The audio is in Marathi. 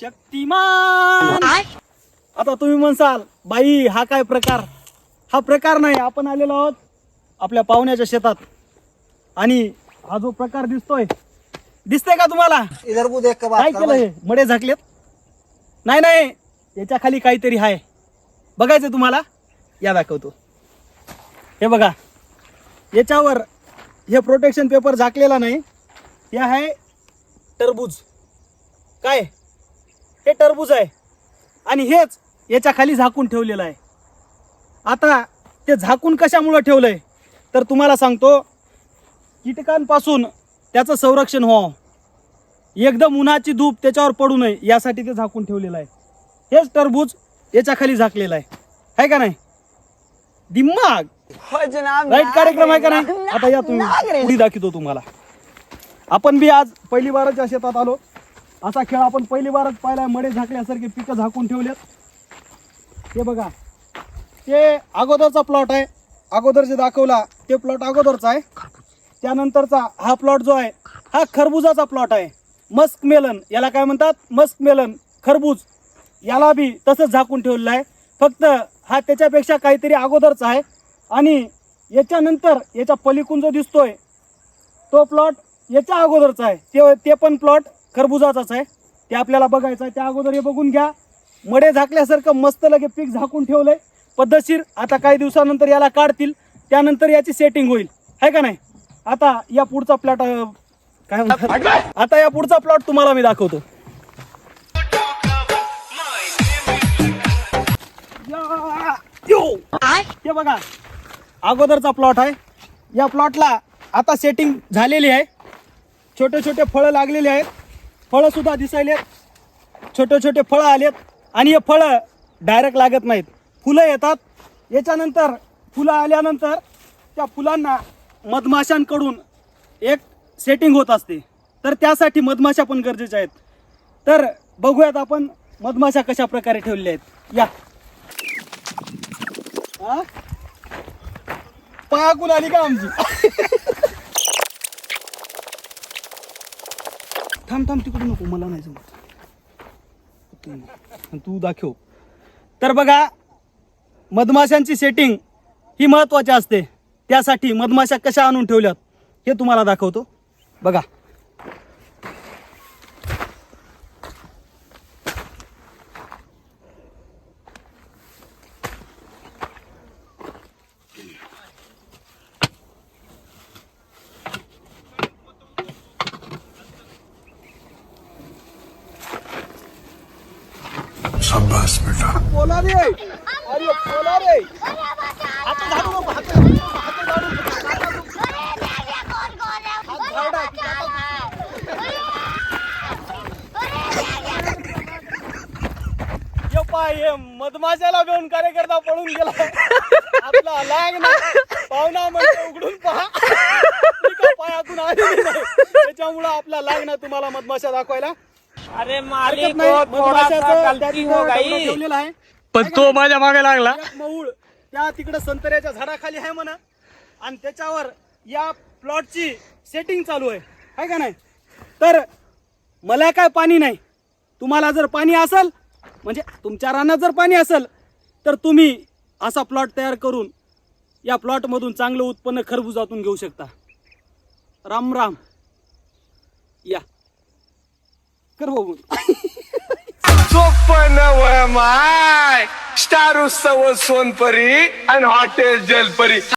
शक्तिमान. आता तुम्ही म्हणसाल बाई हा काय प्रकार? हा प्रकार नाही आपण आलेलो आहोत आपल्या पाहुण्याच्या शेतात. आणि हा जो प्रकार दिसतोय दिसतंय का तुम्हाला? इधर को देख के बात काय कर केलं भाई। हे मडे झाकलेत? नाही नाही याच्या खाली काहीतरी आहे. बघायचं तुम्हाला? या दाखवतो. हे बघा याच्यावर हे प्रोटेक्शन पेपर झाकलेला नाही. हे आहे टरबूज. काय? हे टरबूज आहे. आणि हेच याच्या खाली झाकून ठेवलेलं आहे. आता ते झाकून कशामुळं ठेवलंय? तर तुम्हाला सांगतो कीटकांपासून त्याचं संरक्षण व्हावं. एकदम उन्हाची धूप त्याच्यावर पडू नये यासाठी ते झाकून ठेवलेलं आहे. हेच टरबूज याच्या खाली झाकलेलं आहे. आहे का नाही? दिमाग! राईट कार्यक्रम आहे का नाही? आता या तुम्ही. दाखवतो तुम्हाला. आपण बी आज पहिली बाराच्या शेतात आलो. असा खेळ आपण पहिली बारच पाहिला मडे झाकल्यासारखे पिकं झाकून ठेवलेत. हे बघा. ते अगोदरचा प्लॉट आहे. अगोदर जे दाखवला ते प्लॉट अगोदरचा आहे. त्यानंतरचा हा प्लॉट जो आहे हा खरबुजाचा प्लॉट आहे. मस्क मेलन याला काय म्हणतात? मस्क मेलन खरबूज. याला बी तसंच झाकून ठेवलेलं आहे. फक्त हा त्याच्यापेक्षा काहीतरी अगोदरचा आहे. आणि याच्यानंतर याच्या पलीकून जो दिसतोय तो प्लॉट याच्या अगोदरचा आहे. ते ते पण प्लॉट खरबुजाचाच आहे. ते आपल्याला बघायचं आहे. त्या अगोदर हे बघून घ्या. मडे झाकल्यासारखं मस्त लगे पीक झाकून ठेवलंय. पद्धतशीर आता काही दिवसानंतर याला काढतील. त्यानंतर याची सेटिंग होईल. आहे का नाही? आता या पुढचा प्लॉट काय म्हणतात? आता या पुढचा प्लॉट तुम्हाला मी दाखवतो. हे बघा. अगोदरचा प्लॉट आहे. या प्लॉटला आता सेटिंग झालेली आहे. छोटे छोटे फळं लागलेले आहेत. फळं सुद्धा दिसायलेत. छोटे छोटे फळं आलेत. आणि हे फळं डायरेक्ट लागत नाहीत. फुलं येतात. याच्यानंतर फुलं आल्यानंतर त्या फुलांना मधमाशांकडून एक सेटिंग होत असते. तर त्यासाठी मधमाशा पण गरजेच्या आहेत. तर बघूयात आपण मधमाशा कशा प्रकारे ठेवलेल्या आहेत. या. हा? आली का आमची? थांब थांब तिकडे नको मला नाही जमत. तू- तू दाखव. तर बघा मधमाशांची सेटिंग ही महत्वाची असते. त्यासाठी मधमाशा कशा आणून ठेवल्यात हे तुम्हाला दाखवतो. बघा. शाबास बेटा. बोला रे अरे बोला रे आता झाडू नको हात हे मधमाशाला घेऊन कार्यकर्ता पळून गेला. आपला लाग ना. पाहुणा म्हणजे उघडून पहा. पायातून आलेली नाही. त्याच्यामुळं आपला लाग ना तुम्हाला मधमाशा दाखवायला. अरे मालिक गलती हो डबडं गई ठेवलेलं आहे. पण तो माझ्या मागे लागला. एक मऊळ त्या तिकडे संत्र्याच्या झाडाखाली आहे म्हणा. आणि त्याच्यावर या प्लॉटची सेटिंग चालू आहे. आहे का नाही? तर मला काय पाणी नाही. तुम्हाला जर पाणी असेल म्हणजे तुमच्या रानात जर पाणी असेल तर तुम्ही असा प्लॉट तयार करून या प्लॉटमधून चांगलं उत्पन्न खरबुजातून घेऊ शकता. राम राम. या. कर हो. वय माय स्टार उत्सव सोनपरी आणि हॉटेल जलपरी.